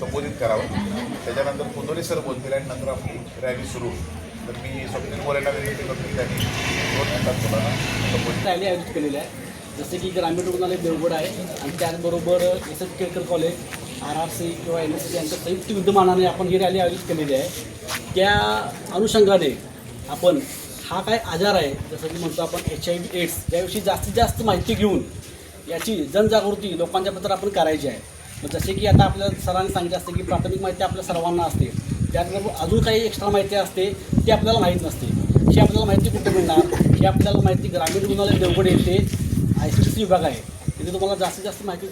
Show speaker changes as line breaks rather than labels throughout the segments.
संबोधित करावं. त्याच्यानंतर कुंदोली सर बोलतील आणि नंतर आपली रॅली सुरू. तर मी स्वप्नील मोरेला विनंती करतो की त्यांनी दोन मिनिटात मुलांना संबोधित
रॅली आयोजित केलेली आहे. जसे की ग्रामीण रुग्णालय देवगड आहे आणि त्याचबरोबर S S Kelkar college R R C किंवा एन एस सी यांच्या संयुक्त विद्यमानाने आपण ही रॅली आयोजित केलेली आहे. त्या अनुषंगाने आपण हा काय आजार आहे जसं की म्हणतो आपण एच आय व्ही एड्स याविषयी जास्तीत जास्त माहिती घेऊन याची जनजागृती लोकांच्याबद्दल आपण करायची आहे. मग जसे की आता आपल्या सरांनी सांगितलं असते की प्राथमिक माहिती आपल्या सर्वांना असते. त्याचबरोबर अजून काही एक्स्ट्रा माहिती असते ती आपल्याला माहीत नसते. ही आपल्याला माहिती कुठे मिळणार? ही आपल्याला माहिती ग्रामीण रुग्णालय देवगड येते आय सी सी विभाग आहे. तिथे तुम्हाला जास्तीत जास्त माहिती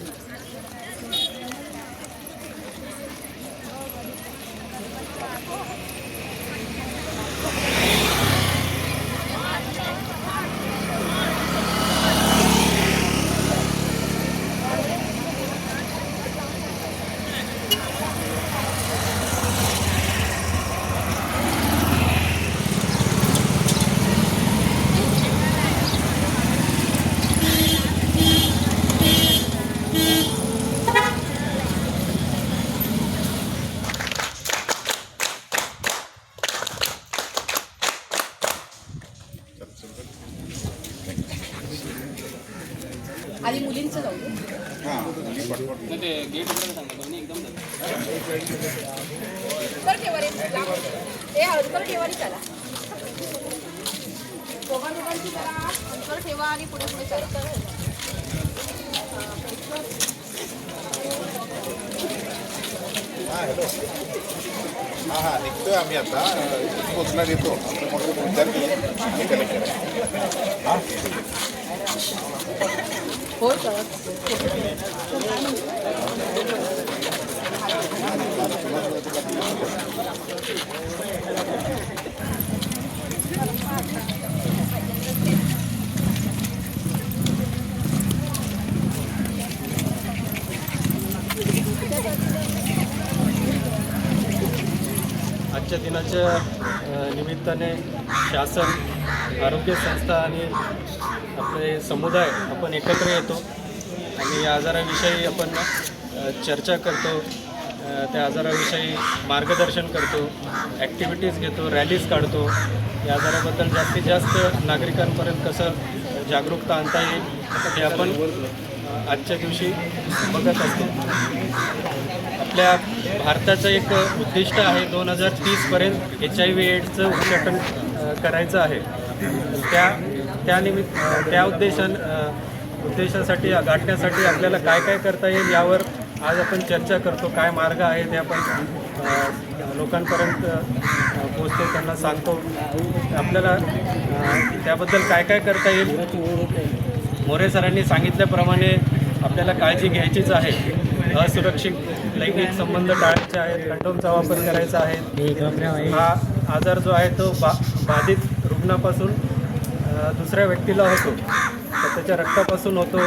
आधी मुलींचं जाऊ. कर ठेवा रे लांब. ए हळकर ठेवा रे चला. दोघां दोघांची जरा ठेवा आणि पुढे पुढे चला.
हां हां निघतोय आम्ही आता. पोचणार येतो मग विद्यार्थी आणि कलेक्टर हां
आजच्या दिनाच्या निमित्ताने शासन आरोग्य संस्था आणि आपले समुदाय आपण एकत्र येतो. आणि या आजाराविषयी आपण चर्चा करतो. त्या आजाराविषयी मार्गदर्शन करतो. ॲक्टिव्हिटीज घेतो रॅलीज काढतो. या आजाराबद्दल जास्तीत जास्त नागरिकांपर्यंत कसं जागरूकता आणता येईल हे आपण आजच्या दिवशी बघत असतो. आपल्या भारताचं एक उद्दिष्ट आहे दोन हजार तीसपर्यंत एच आय व्ही एड्सचं उच्चाटन करायचं आहे. त्या त्यानिमित्त त्या उद्देशान उद्देशासाठी गाठण्यासाठी आपल्याला काय काय करता येईल यावर आज आपण चर्चा करतो. काय मार्ग आहे ते आपण लोकांपर्यंत पोचतो त्यांना सांगतो. आपल्याला त्याबद्दल काय काय करता येईल मोरे सरांनी सांगितल्याप्रमाणे आपल्याला काळजी घ्यायचीच आहे. असुरक्षित लैंगिक संबंध टाळायचे आहेत कंडोमचा वापर करायचा आहे. हा आजार जो आहे तो बा बाधित रुग्णापासून दुसऱ्या व्यक्तीला होतो. तर त्याच्या रक्तापासून होतो.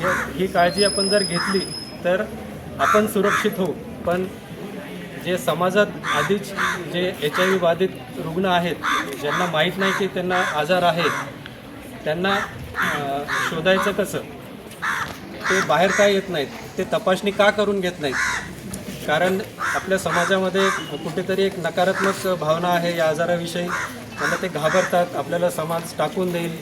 हे- ही काळजी आपण जर घेतली तर आपण सुरक्षित होऊ. पण जे समाजात आधीच जे एच आय व्ही बाधित रुग्ण आहेत ज्यांना माहीत नाही की त्यांना आजार आहे त्यांना शोधायचं कसं? ते बाहेर का येत नाहीत. ते तपासणी का करून घेत नाहीत? कारण आपल्या समाजामध्ये कुठेतरी एक नकारात्मक भावना आहे या आजाराविषयी. त्यांना ते घाबरतात. आपल्याला समाज टाकून देईल.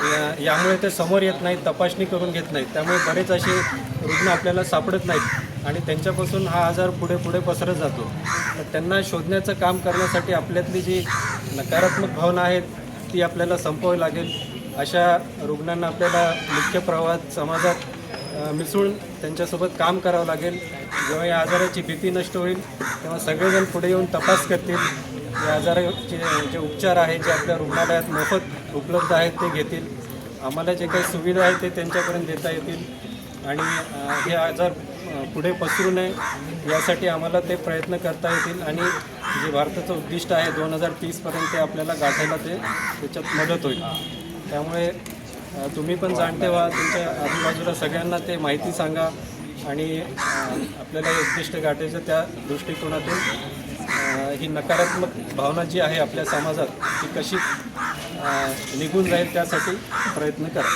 या- यामुळे ते समोर येत नाहीत तपासणी करून घेत नाहीत. त्यामुळे बरेच असे रुग्ण आपल्याला सापडत नाहीत. आणि त्यांच्यापासून हा आजार पुढे पुढे पसरत जातो. तर त्यांना शोधण्याचं काम करण्यासाठी आपल्यातली जी नकारात्मक भावना आहेत ती आपल्याला संपवावी लागेल. अशा रुग्णांना आपल्याला मुख्य प्रवाहात समाजात मिसळून त्यांच्यासोबत काम करावं लागेल. जेव्हा या आजाराची भीती नष्ट होईल तेव्हा सगळेजण पुढे येऊन तपास करतील. या आजाराचे जे उपचार आहेत जे आपल्या रुग्णालयात मोफत उपलब्ध आहेत ते घेतील. आम्हाला जे काही सुविधा आहेत ते त्यांच्यापर्यंत देता येतील. आणि हे आजार पुढे पसरू नये यासाठी आम्हाला ते प्रयत्न करता येतील. आणि जे भारताचं उद्दिष्ट आहे दोन हजार तीसपर्यंत ते आपल्याला गाठायला ते त्याच्यात मदत होईल. त्यामुळे तुम्ही पण जाणते व्हा. तुमच्या आजूबाजूला सगळ्यांना ते माहिती सांगा. आणि आपल्याला उद्दिष्ट गाठायचं त्या दृष्टिकोनातून. ही नकारात्मक भावना जी आहे आपल्या समाजात ती कशी निघून जाईल त्यासाठी प्रयत्न करा.